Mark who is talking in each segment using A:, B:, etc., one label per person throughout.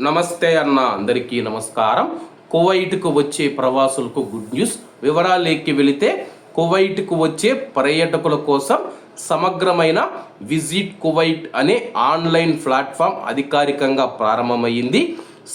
A: నమస్తే అన్న అందరికీ నమస్కారం. కువైట్కు వచ్చే ప్రవాసులకు గుడ్ న్యూస్. వివరాలేకి వెళితే కువైట్కు వచ్చే పర్యాటకుల కోసం సమగ్రమైన విజిట్ కువైట్ అనే ఆన్లైన్ ప్లాట్ఫామ్ అధికారికంగా ప్రారంభమైంది.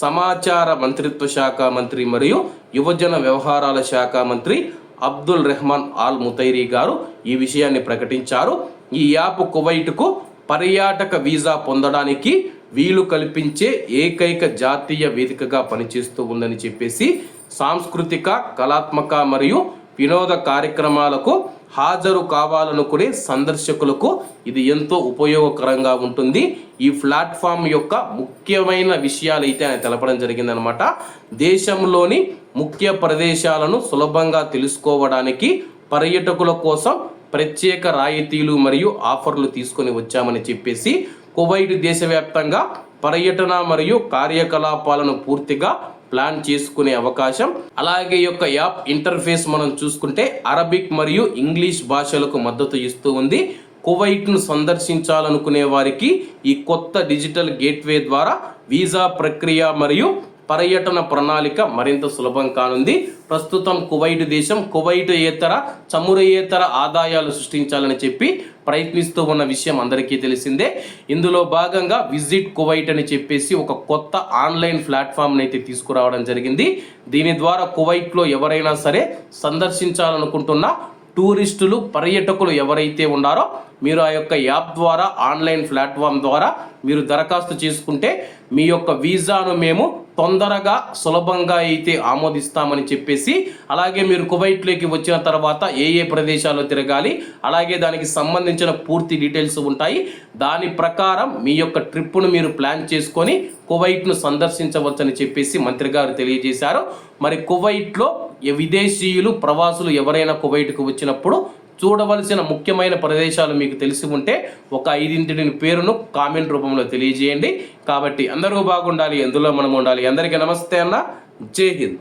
A: సమాచార మంత్రిత్వ శాఖ మంత్రి మరియు యువజన వ్యవహారాల శాఖ మంత్రి అబ్దుల్ రెహమాన్ ఆల్ ముతైరీ గారు ఈ విషయాన్ని ప్రకటించారు. ఈ యాప్ కువైట్కు పర్యాటక వీసా పొందడానికి వీలు కల్పించే ఏకైక జాతీయ వేదికగా పనిచేస్తూ ఉందని చెప్పేసి సాంస్కృతిక కళాత్మక మరియు వినోద కార్యక్రమాలకు హాజరు కావాలనుకునే సందర్శకులకు ఇది ఎంతో ఉపయోగకరంగా ఉంటుంది. ఈ ప్లాట్ఫామ్ యొక్క ముఖ్యమైన విషయాలు అయితే ఆయన తెలపడం జరిగిందనమాట దేశంలోని ముఖ్య ప్రదేశాలను సులభంగా తెలుసుకోవడానికి పర్యాటకుల కోసం ప్రత్యేక రాయితీలు మరియు ఆఫర్లు తీసుకొని వచ్చామని చెప్పేసి కువైట్ దేశవ్యాప్తంగా పర్యటన మరియు కార్యకలాపాలను పూర్తిగా ప్లాన్ చేసుకునే అవకాశం అలాగే యొక్క యాప్ ఇంటర్ఫేస్ మనం చూసుకుంటే అరబిక్ మరియు ఇంగ్లీష్ భాషలకు మద్దతు ఇస్తూ ఉంది. కువైట్ను సందర్శించాలనుకునే వారికి ఈ కొత్త డిజిటల్ గేట్వే ద్వారా వీసా ప్రక్రియ మరియు పర్యటన ప్రణాళిక మరింత సులభం కానుంది. ప్రస్తుతం కువైట్ దేశం కువైట్ ఏతర చమురయేతర ఆదాయాలు సృష్టించాలని చెప్పి ప్రయత్నిస్తూ ఉన్న విషయం అందరికీ తెలిసిందే. ఇందులో భాగంగా విజిట్ కువైట్ అని చెప్పేసి ఒక కొత్త ఆన్లైన్ ప్లాట్ఫామ్ని అయితే తీసుకురావడం జరిగింది. దీని ద్వారా కువైట్లో ఎవరైనా సరే సందర్శించాలనుకుంటున్న టూరిస్టులు పర్యటకులు ఎవరైతే ఉన్నారో మీరు ఆ యొక్క యాప్ ద్వారా ఆన్లైన్ ప్లాట్ఫామ్ ద్వారా మీరు దరఖాస్తు చేసుకుంటే మీ యొక్క వీసాను మేము తొందరగా సులభంగా అయితే ఆమోదిస్తామని చెప్పేసి అలాగే మీరు కువైట్లోకి వచ్చిన తర్వాత ఏ ఏ ప్రదేశాల్లో తిరగాలి అలాగే దానికి సంబంధించిన పూర్తి డీటెయిల్స్ ఉంటాయి. దాని ప్రకారం మీ యొక్క ట్రిప్పును మీరు ప్లాన్ చేసుకొని కువైట్ను సందర్శించవచ్చని చెప్పేసి మంత్రి గారు తెలియజేశారు. మరి కువైట్లో విదేశీయులు ప్రవాసులు ఎవరైనా కువైట్కు వచ్చినప్పుడు చూడవలసిన ముఖ్యమైన ప్రదేశాలు మీకు తెలిసి ఉంటే ఒక ఐదింటిని పేరును కామెంట్ రూపంలో తెలియజేయండి. కాబట్టి అందరూ బాగుండాలి ఎందులో మనం ఉండాలి అందరికీ నమస్తే అన్న. జై హింద్.